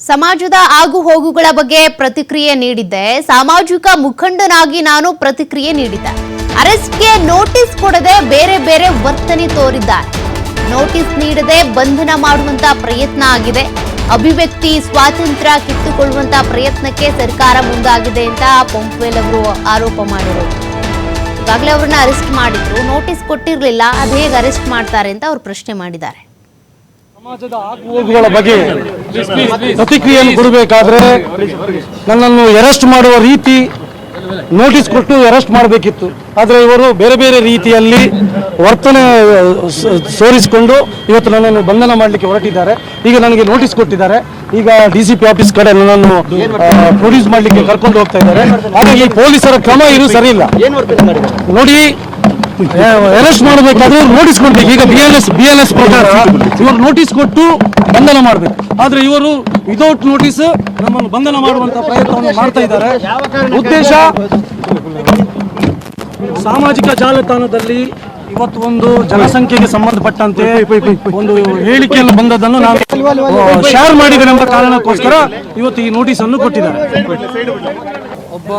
ಸಮಾಜದ ಆಗು ಹೋಗುಗಳ ಬಗ್ಗೆ ಪ್ರತಿಕ್ರಿಯೆ ನೀಡಿದ್ದೆ. ಸಾಮಾಜಿಕ ಮುಖಂಡನಾಗಿ ನಾನು ಪ್ರತಿಕ್ರಿಯೆ ನೀಡಿದ್ದೆ. ಅರೆಸ್ಟ್ಗೆ ನೋಟಿಸ್ ಕೊಡದೆ ಬೇರೆ ಬೇರೆ ವರ್ತನೆ ತೋರಿದ್ದಾರೆ. ನೋಟಿಸ್ ನೀಡದೆ ಬಂಧನ ಮಾಡುವಂತ ಪ್ರಯತ್ನ ಆಗಿದೆ. ಅಭಿವ್ಯಕ್ತಿ ಸ್ವಾತಂತ್ರ್ಯ ಕಿತ್ತುಕೊಳ್ಳುವಂತ ಪ್ರಯತ್ನಕ್ಕೆ ಸರ್ಕಾರ ಮುಂದಾಗಿದೆ ಅಂತ ಪೊಂಪ್ವೇಲ್ ಅವರು ಆರೋಪ ಮಾಡಿದರು. ಈಗಾಗಲೇ ಅವ್ರನ್ನ ಅರೆಸ್ಟ್ ಮಾಡಿದ್ರು. ನೋಟಿಸ್ ಕೊಟ್ಟಿರಲಿಲ್ಲ. ಅದು ಹೇಗೆ ಅರೆಸ್ಟ್ ಮಾಡ್ತಾರೆ ಅಂತ ಅವ್ರು ಪ್ರಶ್ನೆ ಮಾಡಿದ್ದಾರೆ. ಸಮಾಜದ ಆಗುಹೋಗುಗಳ ಬಗ್ಗೆ ಪ್ರತಿಕ್ರಿಯೆಯನ್ನು ಕೊಡಬೇಕಾದ್ರೆ ನನ್ನನ್ನು ಅರೆಸ್ಟ್ ಮಾಡುವ ರೀತಿ ನೋಟಿಸ್ ಕೊಟ್ಟು ಅರೆಸ್ಟ್ ಮಾಡಬೇಕಿತ್ತು. ಆದರೆ ಇವರು ಬೇರೆ ಬೇರೆ ರೀತಿಯಲ್ಲಿ ವರ್ತನೆ ಸೋರಿಸಿಕೊಂಡು ಇವತ್ತು ನನ್ನನ್ನು ಬಂಧನ ಮಾಡಲಿಕ್ಕೆ ಹೊರಟಿದ್ದಾರೆ. ಈಗ ನನಗೆ ನೋಟಿಸ್ ಕೊಟ್ಟಿದ್ದಾರೆ. ಈಗ ಡಿ ಸಿ ಪಿ ಆಫೀಸ್ ಕಡೆ ನನ್ನನ್ನು ಪ್ರೊಡ್ಯೂಸ್ ಮಾಡಲಿಕ್ಕೆ ಕರ್ಕೊಂಡು ಹೋಗ್ತಾ ಇದ್ದಾರೆ. ಹಾಗಾಗಿ ಪೊಲೀಸರ ಕ್ರಮ ಇದು ಸರಿ ಇಲ್ಲ ನೋಡಿ ಅರೆಸ್ಟ್ ಮಾಡಬೇಕಾದ್ರೆ ನೋಟಿಸ್ ಕೊಡ್ಬೇಕು. ಈಗ B L S B L S ಪ್ರಕಾರ ಇವರು ನೋಟಿಸ್ ಕೊಟ್ಟು ಬಂಧನ ಮಾಡಬೇಕು. ಆದ್ರೆ ಇವರು ವಿತೌಟ್ ನೋಟಿಸ್ ನಮ್ಮನ್ನು ಬಂಧನ ಮಾಡುವಂತ ಪ್ರಯತ್ನವನ್ನು ಮಾಡ್ತಾ ಇದ್ದಾರೆ. ಉದ್ದೇಶ, ಸಾಮಾಜಿಕ ಜಾಲತಾಣದಲ್ಲಿ ಇವತ್ತು ಒಂದು ಜನಸಂಖ್ಯೆಗೆ ಸಂಬಂಧಪಟ್ಟಂತೆ ಒಂದು ಹೇಳಿಕೆಯನ್ನು ಬಂದದನ್ನು ನಾನು ಶೇರ್ ಮಾಡಿದ್ದೇನೆ ಎಂಬ ಕಾರಣಕ್ಕೋಸ್ಕರ ಇವತ್ತು ಈ ನೋಟಿಸ್ ಅನ್ನು ಕೊಟ್ಟಿದ್ದಾರೆ. ಒಬ್ಬ